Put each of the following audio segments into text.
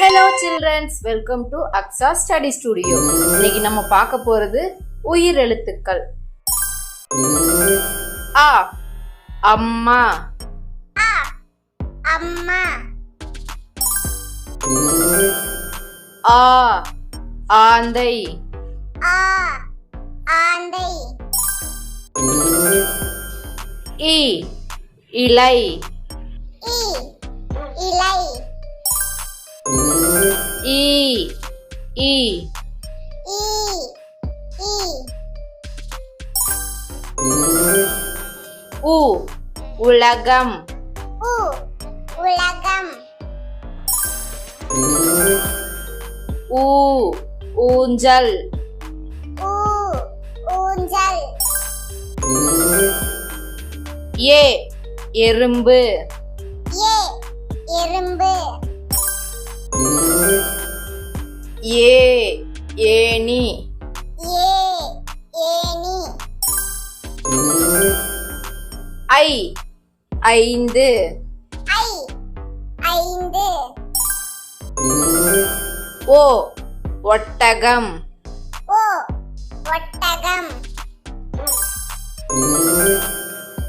Hello children's welcome to Aqsa study studio இன்னைக்கு நம்ம பார்க்க போறது உயிர் எழுத்துக்கள். ஆ அம்மா. அம்மா. ஆ ஆந்தை. ஆ ஆந்தை. இ இலை. ஈ ஈ ஈ ஈ உ உலகம் உ உலகம் ஊ ஊஞ்சல் ஊ ஊஞ்சல் ஏ எறும்பு ஏ எறும்பு ஏ ஏணி. ஏ ஏணி. ஐ ஐந்து. ஐ ஐந்து. ஓ ஒட்டகம். ஓ ஒட்டகம்.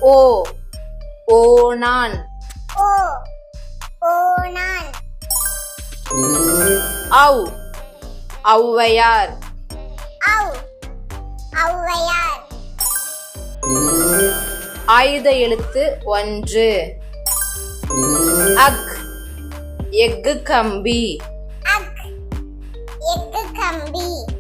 ஓ ஓணான் ஓ ஓணான் ஔ ஔவையார். ஆயுத எழுத்து ஒன்று. அக் எஃகு கம்பி. அக் எஃகு கம்பி.